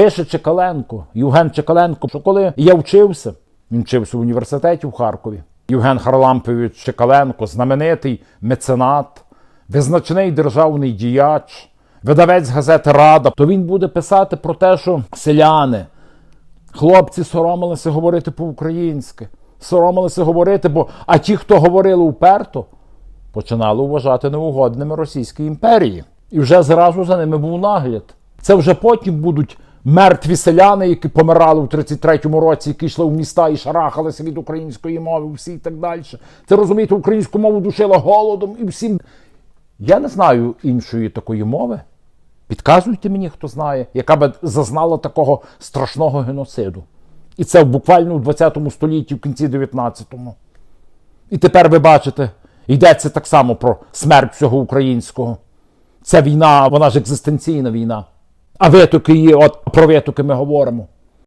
Пише Чекаленко, Євген Чекаленко, що коли я вчився, він вчився в університеті в Харкові. Євген Харлампович Чекаленко, знаменитий меценат, визначний державний діяч, видавець газети Рада, то він буде писати про те, що селяни, хлопці соромилися говорити по-українськи, соромилися говорити, бо а ті, хто говорили уперто, починали вважати неугодними Російській імперії. І вже зразу за ними був нагляд. Це вже потім будуть мертві селяни, які помирали в 33-му році, які йшли в міста і шарахалися від української мови, всі і так далі. Це розумієте, українську мову душила голодом і всім. Я не знаю іншої такої мови. Підказуйте мені, хто знає, яка би зазнала такого страшного геноциду. І це буквально в 20 столітті, в кінці 19-му. І тепер ви бачите, йдеться так само про смерть всього українського. Це війна, вона ж екзистенційна війна. А витоки є, от про витоки ми говоримо.